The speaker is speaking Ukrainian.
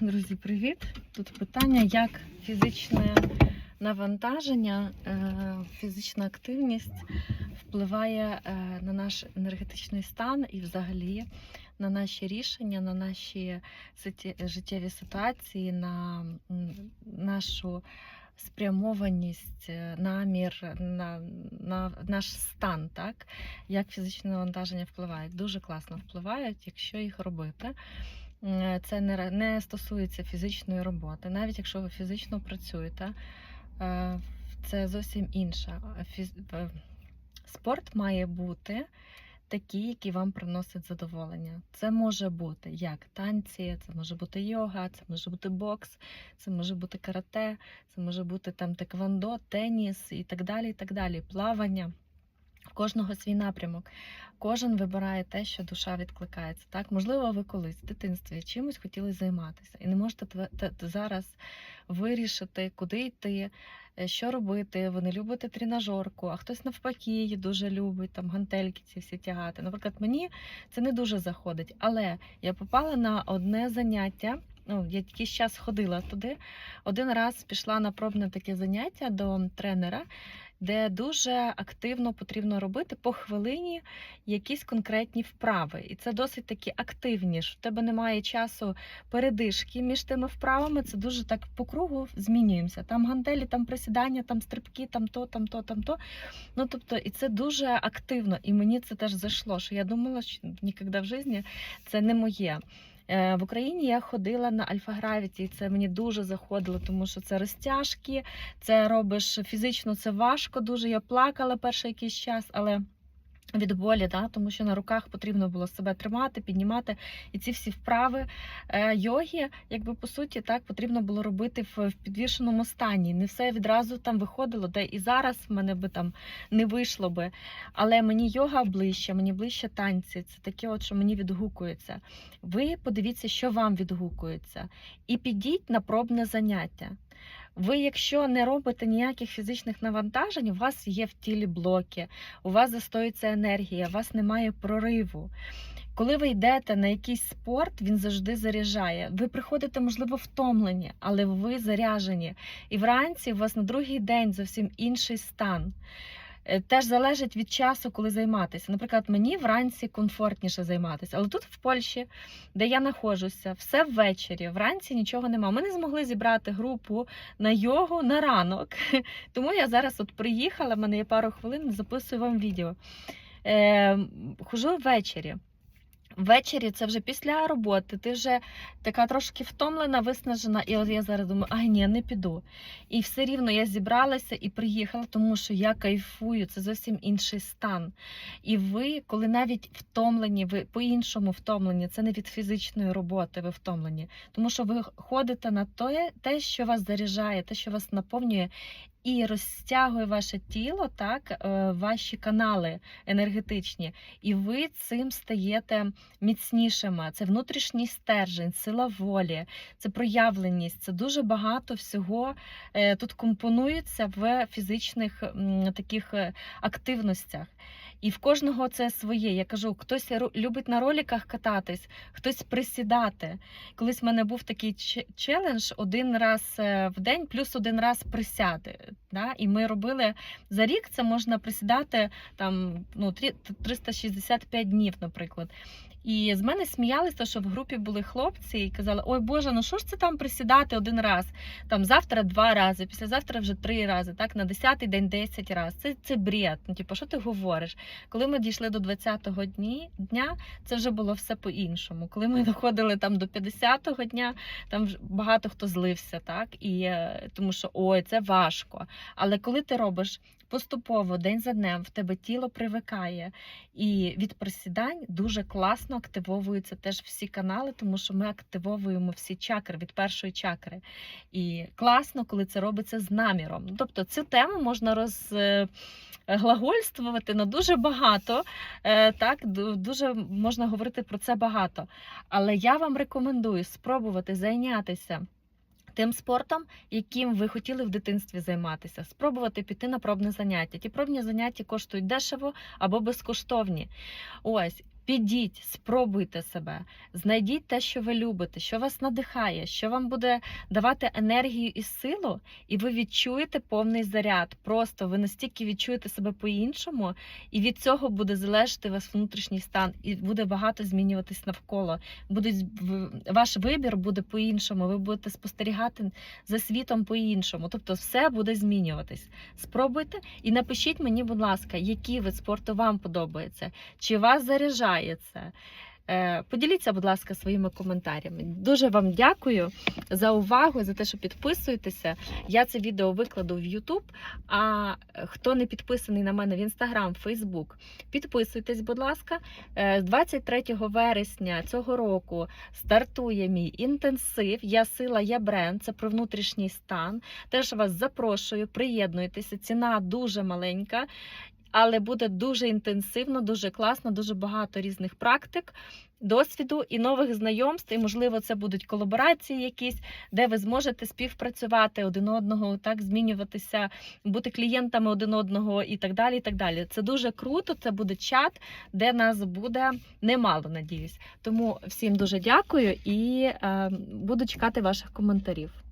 Друзі, привіт! Тут питання, як фізичне навантаження, е, фізична активність впливає е, на наш енергетичний стан і взагалі на наші рішення, на наші життєві ситуації, на нашу спрямованість, е, намір, на, на наш стан, так? Як фізичне навантаження впливає. Дуже класно впливають, якщо їх робити. М, Це не, не стосується фізичної роботи. Навіть якщо ви фізично працюєте, е, це зовсім інше. Фіз- е, Спорт має бути такий, який вам приносить задоволення. Це може бути як танці, це може бути йога, це може бути бокс, це може бути карате, це може бути там теквондо, теніс і так далі. і так далі. Плавання. Кожного свій напрямок. Кожен вибирає те, що душа відкликається. Так, можливо, ви колись в дитинстві чимось хотіли займатися, і не можете зараз вирішити, куди йти, е, що робити. Ви не любите тренажерку, а хтось навпаки її дуже любить, там гантельки ці всі тягати. Наприклад, мені це не дуже заходить, але я попала на одне заняття. Ну, я якийсь час ходила туди. Один раз пішла на пробне таке заняття до тренера, де дуже активно потрібно робити по хвилині якісь конкретні вправи. І це досить такі активні. ж. В тебе немає часу передишки між тими вправами. Це дуже так по кругу змінюємося. Там гантелі, там присідання, там стрибки, там то, там то, там то. Ну тобто, і це дуже активно. І мені це теж зайшло. Що я думала, що ніколи в житті це не моє. Е, В Україні я ходила на альфа-гравіті, і це мені дуже заходило, тому що це розтяжки, це робиш фізично, це важко дуже. Я плакала перший якийсь час, але від болі, да, тому що на руках потрібно було себе тримати, піднімати. І ці всі вправи е, йоги, якби по суті, так потрібно було робити в, підвішеному стані. Не все відразу там виходило, де і зараз в мене би там не вийшло би. Але мені йога ближче, мені ближче танці. Це таке, от що мені відгукується. Ви подивіться, що вам відгукується, і підіть на пробне заняття. Ви, якщо не робите ніяких фізичних навантажень, у вас є в тілі блоки, у вас застоїться енергія, у вас немає прориву. Коли ви йдете на якийсь спорт, він завжди заряджає. Ви приходите, можливо, втомлені, але ви заряжені. І вранці у вас на другий день зовсім інший стан. Е, Теж залежить від часу, коли займатися. Наприклад, мені вранці комфортніше займатися, але тут в Польщі, де я знаходжуся, все ввечері, вранці нічого нема. Ми не змогли зібрати групу на йогу на ранок. Тому я зараз от приїхала, в мене є пару хвилин, записую вам відео. Е, хожу ввечері. Ввечері це вже після роботи, ти вже така трошки втомлена, виснажена, і от я зараз думаю, ай ні, не піду. І все рівно я зібралася і приїхала, тому що я кайфую, це зовсім інший стан. І ви, коли навіть втомлені, ви по-іншому втомлені, це не від фізичної роботи, ви втомлені, тому що ви ходите на те, те, що вас заряджає, те, що вас наповнює. І розтягує ваше тіло, так, е, ваші канали енергетичні, і ви цим стаєте міцнішими. Це внутрішній стержень, сила волі, це проявленість. Це дуже багато всього е, тут компонується в фізичних таких е, активностях. І в кожного це своє. Я кажу, хтось любить на роліках кататись, хтось присідати. Колись в мене був такий челендж один раз в день, плюс один раз присяти. Да? І ми робили за рік це можна присідати там ну, трі- 365 днів, наприклад. І з мене сміялися, що в групі були хлопці і казали: Ой Боже, ну що ж це там присідати один раз? Там завтра два рази, післязавтра вже три рази, так на десятий день 10 разів. Це, це бред. Ну, типу, що ти говориш? Коли ми дійшли до 20-го дні, дня, це вже було все по-іншому. Коли ми доходили там до 50-го дня, там багато хто злився, так і е, тому що ой, це важко. Але коли ти робиш поступово, день за днем, в тебе тіло привикає, і від присідань дуже класно активовуються теж всі канали, тому що ми активовуємо всі чакри від першої чакри. І класно, коли це робиться з наміром. Тобто цю тему можна розглагольствувати на дуже багато. е, Так, дуже можна говорити про це багато. Але я вам рекомендую спробувати зайнятися. Тим спортом, яким ви хотіли в дитинстві займатися, спробувати піти на пробне заняття. Ті пробні заняття коштують дешево або безкоштовні. Ось Підіть, спробуйте себе, знайдіть те, що ви любите, що вас надихає, що вам буде давати енергію і силу, і ви відчуєте повний заряд. Просто ви настільки відчуєте себе по-іншому, і від цього буде залежати ваш внутрішній стан, і буде багато змінюватись навколо. Будуть ваш вибір буде по-іншому. Ви будете спостерігати за світом по-іншому. Тобто, все буде змінюватись. Спробуйте і напишіть мені, будь ласка, який вид спорту вам подобається, чи вас заряджає це. Е, Поділіться, будь ласка, своїми коментарями. Дуже вам дякую за увагу, за те, що підписуєтеся. Я це відео викладу в YouTube. А хто не підписаний на мене в Instagram, Facebook, підписуйтесь, будь ласка. Е, З 23 вересня цього року стартує мій інтенсив. Я сила, я бренд. Це про внутрішній стан. Теж вас запрошую, приєднуйтеся. Ціна дуже маленька. Але буде дуже інтенсивно, дуже класно, дуже багато різних практик, досвіду і нових знайомств. І, можливо, це будуть колаборації якісь, де ви зможете співпрацювати один одного, так змінюватися, бути клієнтами один одного і так далі. І так далі. Це дуже круто. Це буде чат, де нас буде немало, надіюсь. Тому всім дуже дякую і е, буду чекати ваших коментарів.